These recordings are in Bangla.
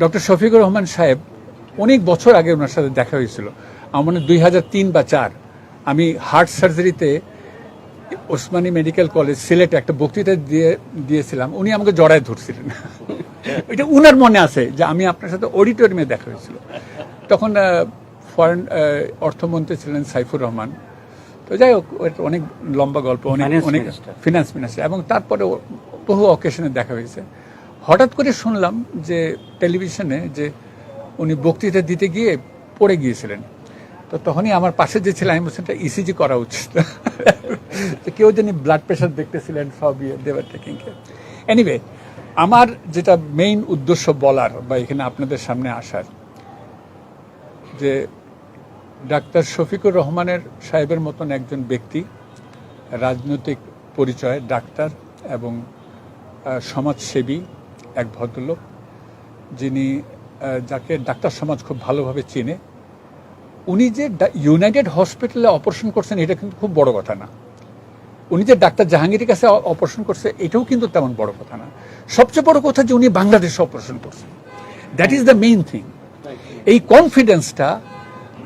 ডক্টর শফিকুর রহমান সাহেব অনেক বছর আগে ওনার সাথে দেখা হয়েছিল। আমার মনে দুই হাজার তিন বা চার। আমি হার্ট সার্জারিতে ওসমানী মেডিকেল কলেজ সিলেটে একটা বক্তৃতা দিয়ে দিয়েছিলাম। উনি আমাকে জড়ায় ধরছিলেন। এটা উনার মনে আছে যে আমি আপনার সাথে অডিটোরিয়ামে দেখা হয়েছিল। তখন ফরেন অর্থমন্ত্রী ছিলেন সাইফুর রহমান। তো যাই হোক অনেক লম্বা গল্প অনেক অনেক ফিনান্স মিনিস্টার এবং তারপরে বহু অকেশনে দেখা হয়েছে। হঠাৎ করে শুনলাম যে টেলিভিশনে যে উনি বক্তৃতা দিতে গিয়ে পড়ে গিয়েছিলেন। তো তখনই আমার পাশে যে ছিলেন আমি বলছিলাম ইসিজি করা উচিত। কেউ জানি ব্লাড প্রেশার দেখতেছিলেন সব ইয়ে দেওয়ার টেকিং এনিওয়ে আমার যেটা মেইন উদ্দেশ্য বলার বা এখানে আপনাদের সামনে আসার, যে ডাক্তার শফিকুর রহমানের সাহেবের মতন একজন ব্যক্তি, রাজনৈতিক পরিচয়, ডাক্তার এবং সমাজসেবী এক ভদ্রলোক যিনি যাকে ডাক্তার সমাজ খুব ভালোভাবে চেনে উনি যে ইউনাইটেড হসপিটালে অপারেশন করছেন এটা কিন্তু খুব বড় কথা না। উনি যে ডাক্তার জাহাঙ্গীরের কাছে অপারেশন করছে এটাও কিন্তু তেমন বড় কথা না। সবচেয়ে বড় কথা যে উনি বাংলাদেশে অপারেশন করছেন। That is the main thing এই কনফিডেন্সটা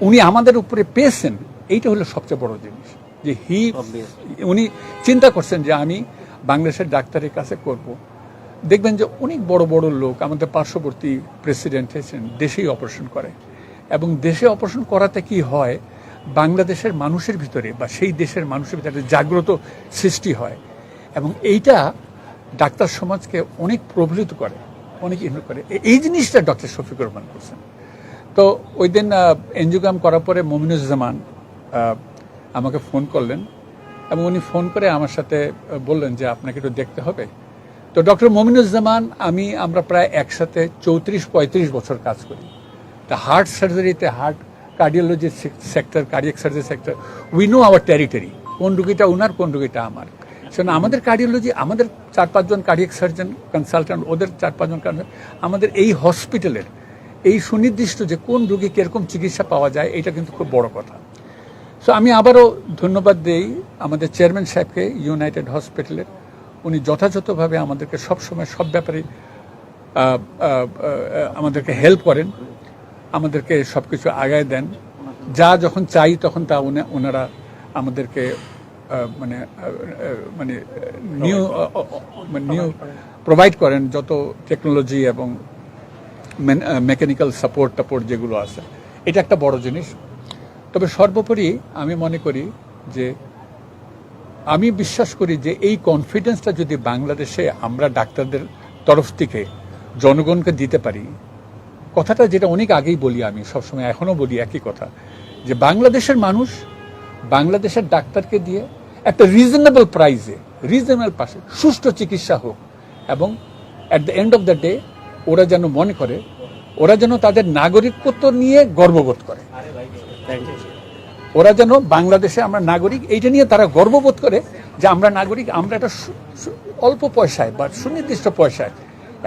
উনি আমাদের উপরে পেয়েছেন এইটা হলো সবচেয়ে বড় জিনিস। যে হি উনি চিন্তা করছেন যে আমি বাংলাদেশের ডাক্তারের কাছে করব। দেখবেন যে অনেক বড় বড় লোক আমাদের পার্শ্ববর্তী প্রেসিডেন্ট হয়েছেন, দেশেই অপারেশন করে। এবং দেশে অপারেশন করাতে কি হয়? বাংলাদেশের মানুষের ভিতরে বা সেই দেশের মানুষের ভিতরে জাগ্রত সৃষ্টি হয়। এবং এইটা ডাক্তার সমাজকে অনেক প্রভাবিত করে, অনেক ইনভলভ করে। এই জিনিসটা ডক্টর শফিকুর রহমান করছেন। তো ওই দিন এনজিওগ্রাম করার পরে মমিনুজ্জামান আমাকে ফোন করলেন। এবং উনি ফোন করে আমার সাথে বললেন যে আপনাকে একটু দেখতে হবে। তো ডক্টর মমিনুজ্জামান, আমি, আমরা প্রায় একসাথে চৌত্রিশ, পঁয়ত্রিশ বছর কাজ করি। তা heart সার্জারিতে heart cardiology sector cardiac surgery sector we know our territory কোন রুগীটা ওনার কোন রুগীটা আমার। সেজন্য আমাদের কার্ডিওলজি আমাদের চার পাঁচজন কার্ডিয়াক সার্জন কনসালটেন্ট ওদের চার পাঁচজন আমাদের এই হসপিটালের এই সুনির্দিষ্ট যে কোন রুগী কীরকম চিকিৎসা পাওয়া যায়, এটা কিন্তু খুব বড় কথা। সো আমি আবারও ধন্যবাদ দেই আমাদের চেয়ারম্যান সাহেবকে ইউনাইটেড হসপিটালের উনি যথাযথভাবে আমাদেরকে সবসময় সব ব্যাপারে আমাদেরকে হেল্প করেন আমাদেরকে সব কিছু আগায় দেন। যা যখন চাই তখন তা ওনারা আমাদেরকে মানে মানে নিউ নিউ প্রোভাইড করেন যত টেকনোলজি এবং মেকানিক্যাল সাপোর্ট টাপোর্ট যেগুলো আছে। এটা একটা বড় জিনিস। তবে সর্বোপরি আমি মনে করি যে আমি বিশ্বাস করি যে এই কনফিডেন্সটা যদি বাংলাদেশে আমরা ডাক্তারদের তরফ থেকে জনগণকে দিতে পারি, কথাটা যেটা অনেক আগেই বলি আমি, সবসময় এখনও বলি একই কথা, যে বাংলাদেশের মানুষ বাংলাদেশের ডাক্তারকে দিয়ে একটা রিজনেবল প্রাইজে রিজনেবল পাশে, সুষ্ঠু চিকিৎসা হোক এবং at the end of the day ওরা যেন মনে করে, ওরা যেন তাদের নাগরিকত্ব নিয়ে গর্ববোধ করে। ওরা যেন বাংলাদেশে আমরা নাগরিক, এইটা নিয়ে তারা গর্ববোধ করে যে আমরা নাগরিক, আমরা একটা অল্প পয়সায় বা সুনির্দিষ্ট পয়সায়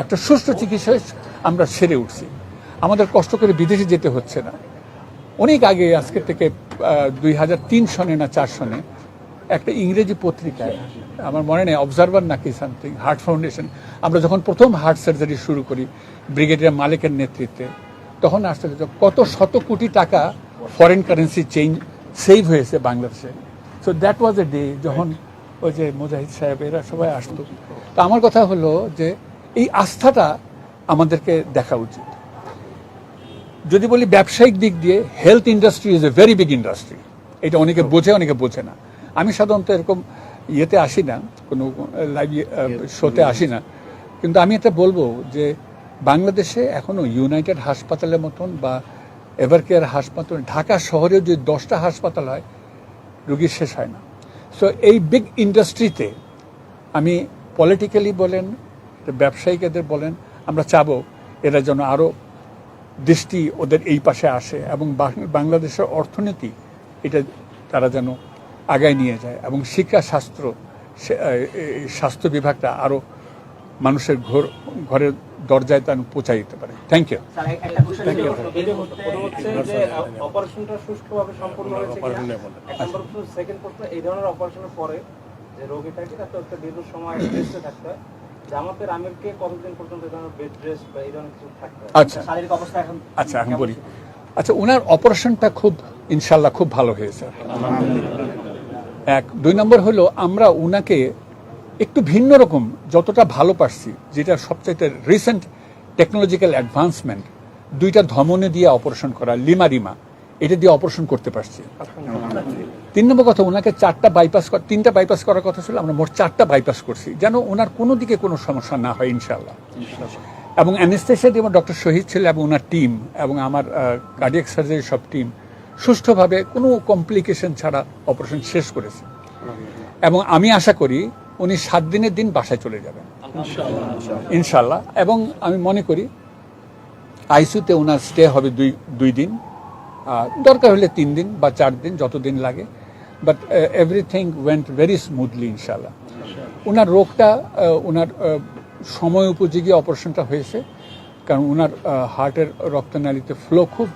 একটা সুষ্ঠু চিকিৎসায় আমরা সেরে উঠছি। আমাদের কষ্ট করে বিদেশে যেতে হচ্ছে না। অনেক আগে, আজকে থেকে দুই হাজার তিন সনে না চার সনে একটা ইংরেজি পত্রিকায়, আমার মনে নেই অবজারভার নাকি সামথিং হার্ট ফাউন্ডেশন আমরা যখন প্রথম হার্ট সার্জারি শুরু করি, ব্রিগেডিয়ার মালিকের নেতৃত্বে, তখন আসতে কত শত কোটি টাকা ফরেন কারেন্সি চেঞ্জ সেভ হয়েছে বাংলাদেশে। So that was a day যখন ওই যে মুজাহিদ সাহেব এরা সবাই আসতো। তো আমার কথা হলো যে এই আস্থাটা আমাদেরকে দেখা উচিত। যদি বলি ব্যবসায়িক দিক দিয়ে health industry is a very big industry এটা অনেকে বোঝে অনেকে বোঝে না। আমি সাধারণত এরকম ইয়েতে আসি না কোনো লাইভ শোতে আসি না। কিন্তু আমি এটা বলব যে বাংলাদেশে এখনও ইউনাইটেড হাসপাতালের মতন বা এভারকেয়ার হাসপাতাল, ঢাকা শহরেও যদি দশটা হাসপাতাল হয়, রুগী শেষ হয় না। সো এই বিগ ইন্ডাস্ট্রিতে আমি পলিটিক্যালি বলেন ব্যবসায়িক এদের বলেন, আমরা চাবো এরা যেন আরও দৃষ্টি ওদের এই পাশে আসে এবং বাংলাদেশের অর্থনীতি এটা তারা যেন আগায় নিয়ে যায় এবং শিক্ষা এই স্বাস্থ্য বিভাগটা আরও মানুষের ঘর, ঘরের দরজায় তার পৌঁছাই দিতে পারে। Thank you? আচ্ছা। শারীরিক আচ্ছা এখন বলি। আচ্ছা ওনার অপারেশনটা খুব ইনশাল্লাহ খুব ভালো হয়েছে। এক দুই নম্বর হলো আমরা উনাকে একটু ভিন্ন রকম যতটা ভালো পারছি, যেটা সবচাইতে রিসেন্ট টেকনোলজিক্যাল অ্যাডভান্সমেন্ট দুইটা ধমনে দিয়ে অপারেশন করা, লিমা রিমা, এটা দিয়ে অপারেশন করতে পারছি। তিন নম্বর কথা, ওনাকে চারটা বাইপাস তিনটা বাইপাস করার কথা ছিল, আমরা মোট চারটা বাইপাস করছি। যেন ওনার কোনো দিকে কোনো সমস্যা না হয় ইনশাল্লাহ এবং অ্যানেস্থেশিয়া যেমন ডক্টর শহীদ ছিল এবং ওনার টিম এবং আমার কার্ডিয়াক সার্জারি সব টিম সুষ্ঠুভাবে কোনো কমপ্লিকেশন ছাড়া অপারেশন শেষ করেছে। এবং আমি আশা করি উনি সাত দিনের দিন বাসায় চলে যাবেন। ইনশাল্লাহ এবং আমি মনে করি আইসিউতে ওনার স্টে হবে দুই দুই দিন। দরকার হলে তিন দিন বা চার দিন যতদিন লাগে। But everything went very smoothly ইনশাল্লাহ ওনার রোগটা ওনার সময় উপযোগী অপারেশনটা হয়েছে। কারণ ওনার হার্টের রক্তনালীতে ফ্লো খুব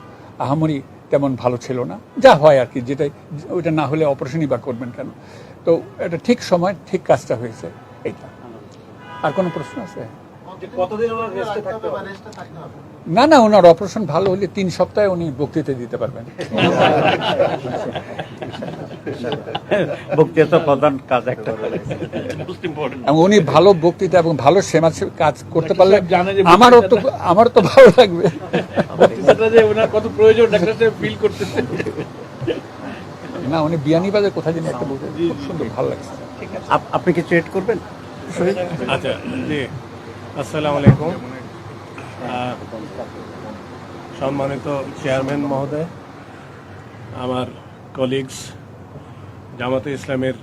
আহামরি তেমন ভালো ছিল না। যা হয় আর কি যেটাই ওইটা না হলে অপারেশনই বা করবেন কেন? তো এটা ঠিক সময় ঠিক কাজটা হয়েছে এইটা। আর কোনো প্রশ্ন আছে? না না ওনার অপারেশন ভালো হলে তিন সপ্তাহে উনি বক্তৃতা দিতে পারবেন। বক্তৃতা প্রধান কাজ একটা। এবং উনি ভালো বক্তৃতা এবং ভালো সেবা কাজ করতে পারলে আমারও তো আমারও তো ভালো লাগবে। ওনার কত প্রয়োজন ফিল করতেছে। না উনি বিয়ানীবাজার কোথায় যেন একটা বলতে খুব সুন্দর ভালো লাগছে। আপ- আপনি কিছু এড করবেন? আচ্ছা জি। আসসালামু আলাইকুম। সম্মানিত চেয়ারম্যান মহোদয় আমার কলিগস জামাতে ইসলামের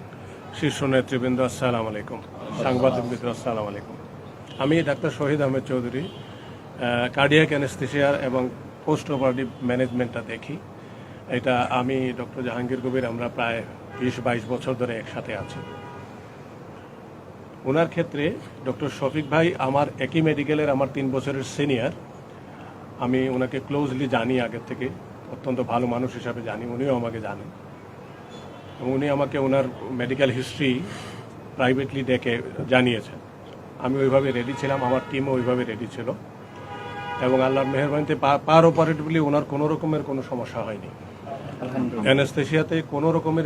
শীর্ষ নেতৃবৃন্দ, আসসালামু আলাইকুম। সাংবাদিক মিত্র, আসসালামু আলাইকুম। আমি ডাক্তার শহীদ আহমেদ চৌধুরী কার্ডিয়াক অ্যানেস্থেশিয়ার এবং পোস্ট অপারেটিভ ম্যানেজমেন্টটা দেখি। এটা আমি ডক্টর জাহাঙ্গীর কবির, আমরা প্রায় বিশ বাইশ বছর ধরে একসাথে আছি। ওনার ক্ষেত্রে ডক্টর শফিক ভাই আমার একই মেডিকেলের আমার তিন বছরের সিনিয়র আমি ওনাকে ক্লোজলি জানি আগের থেকে, অত্যন্ত ভালো মানুষ হিসাবে জানি, উনিও আমাকে জানেন। এবং উনি আমাকে ওনার মেডিকেল হিস্ট্রি প্রাইভেটলি ডেকে জানিয়েছেন। আমি ওইভাবে রেডি ছিলাম আমার টিমও ওইভাবে রেডি ছিল। এবং আল্লাহর মেহরবানিতে পার অপারেটিভলি ওনার কোনো রকমের কোনো সমস্যা হয়নি। অ্যানেস্থেশিয়াতে কোনো রকমের